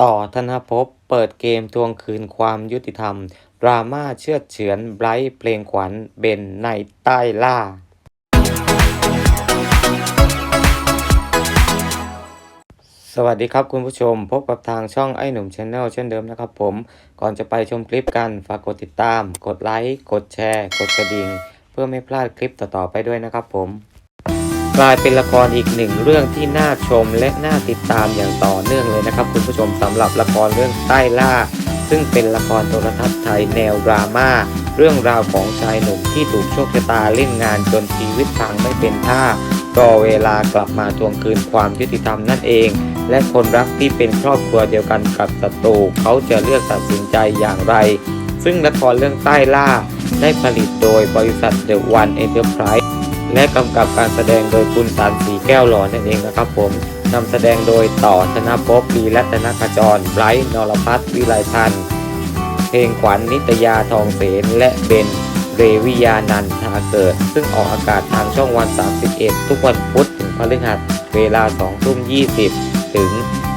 ต่อธนภพเปิดเกมทวงคืนความยุติธรรม ดราม่าเชื่อเฉือนไบรท์เพลงขวัญเบนในใต้ล่า สวัสดีครับคุณผู้ชม พบกับทางช่องไอ้หนุ่มชาแนลเช่นเดิมนะครับผม ก่อนจะไปชมคลิปกัน ฝากกดติดตาม กดไลค์ กดแชร์ กดกระดิ่ง เพื่อไม่พลาดคลิปต่อๆไปด้วยนะครับผม กลายเป็นละครอีกหนึ่งเรื่องที่น่าชมและน่าติดตามอย่างต่อเนื่องเลยนะครับ คุณผู้ชมสำหรับละครเรื่องใต้ล่า ซึ่งเป็นละครโทรทัศน์ไทยแนวดราม่าเรื่องราวของชายหนุ่มที่ถูกโชคชะตาเล่นงานจนชีวิตพังไม่เป็นท่ารอเวลากลับมาทวงคืนความยุติธรรมนั่นเอง และคนรักที่เป็นครอบครัวเดียวกันกับศัตรูเขาจะเลือกตัดสินใจอย่างไร ซึ่งละครเรื่องใต้ล่าได้ผลิตโดยบริษัท The One Enterprise และกำกับการแสดงโดยคุณสารสีแก้วหล่อนั่นเองนะครับผมนำแสดงโดยต่อธนภพลีรัตนขจรไบรท์นรพัฒน์วิไลพันธ์เพลงขวัญนิตยาทองเสนและเบนเรวิยานันทาเกิด ซึ่งออกอากาศทางช่องวัน 31 ทุกวันพุธถึงพฤหัสเวลา2ทุ่ม20 ถึง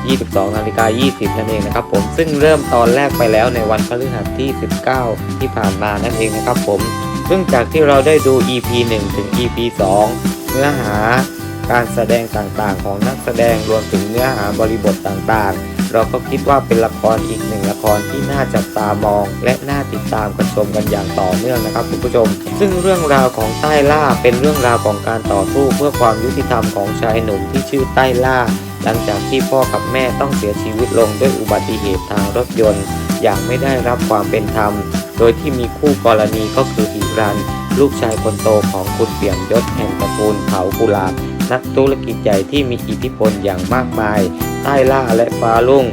22นาฬิกา20 นั่นเองนะครับผมซึ่งเริ่มตอนแรกไปแล้วในวันพฤหัสที่ 19 ที่ผ่านมานั่นเองนะครับผม ซึ่งจากที่เราได้ดู EP 1 ถึง EP 2 เนื้อหาการแสดงต่างๆ ของนักแสดงรวมถึงเนื้อหาบริบทต่างๆ เราก็คิดว่าเป็นละครอีกหนึ่งละครที่น่าจับตามอง และน่าติดตามกันชมกันอย่างต่อเนื่องนะครับคุณผู้ชม ซึ่งเรื่องราวของใต้ล่าเป็นเรื่องราวของการต่อสู้เพื่อความยุติธรรมของชายหนุ่มที่ชื่อใต้ล่า หลังจากที่พ่อกับแม่ต้องเสียชีวิตลงด้วยอุบัติเหตุทางรถยนต์ อย่างไม่ได้รับความเป็นธรรม โดยที่มีคู่กรณีก็คืออิรัน ลูกชายคนโตของคุณเปี่ยมยศแห่งตระกูลเผากุลาบนักธุรกิจใหญ่ที่มีอิทธิพลอย่างมากมาย ใต้ล่าและฟ้าลุ่ง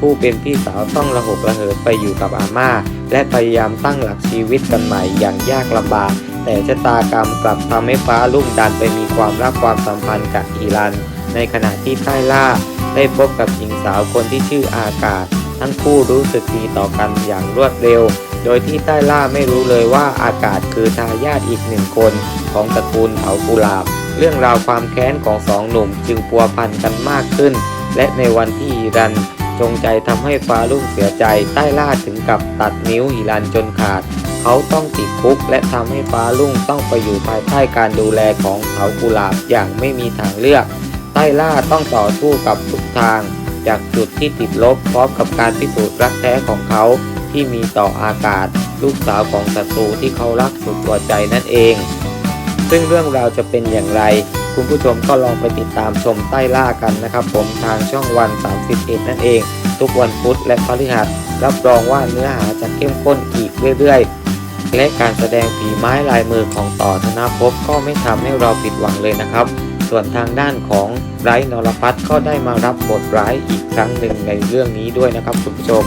ผู้เป็นพี่สาวต้องระหกระเหินไปอยู่กับอาม่า และพยายามตั้งหลักชีวิตกันใหม่อย่างยากลำบาก แต่ชะตากรรมกลับทำให้ฟ้าลุ่งดันไปมีความรักความสัมพันธ์กับอีรัน ในขณะที่ใต้ล่า ได้พบกับหญิงสาวคนที่ชื่ออากาศ ทั้งคู่รู้สึกดีต่อกันอย่างรวดเร็ว โดยที่ใต้ล่าไม่รู้เลยว่าอากาศคือทายาทอีกหนึ่งคนของตระกูลเผากุหลาบ เรื่องราวความแค้นของสองหนุ่มจึงพัวพันกันมากขึ้น และในวันที่ฮิรันจงใจทำให้ฟ้ารุ่งเสียใจใต้ล่าถึงกับตัดนิ้วฮิรันจนขาด เขาต้องติดคุกและทำให้ฟ้ารุ่งต้องไปอยู่ภายใต้การดูแลของเผากุหลาบอย่างไม่มีทางเลือก ใต้ล่าต้องต่อสู้กับทุกทาง จากจุดที่ติดลบพร้อมกับการพิสูจน์รักแท้ของเขา ที่มีต่ออากาศ ลูกสาวของศัตรูที่เขารักสุดหัวใจนั่นเอง ซึ่งเรื่องราวจะเป็นอย่างไร คุณผู้ชมก็ลองไปติดตามชมใต้ล่ากันนะครับ ผมทางช่องวัน 31 นั่นเอง ทุกวันพุธและพฤหัสรับรองว่าเนื้อหาจะเข้มข้นอีกเรื่อยๆ และการแสดงฝีไม้ลายมือของต่อธนาภพก็ไม่ทำให้เราผิดหวังเลยนะครับส่วนทางด้านของไรท์นรพัฒน์ก็ได้มารับบทร้ายอีกครั้งหนึ่งในเรื่องนี้ด้วยนะครับคุณผู้ชม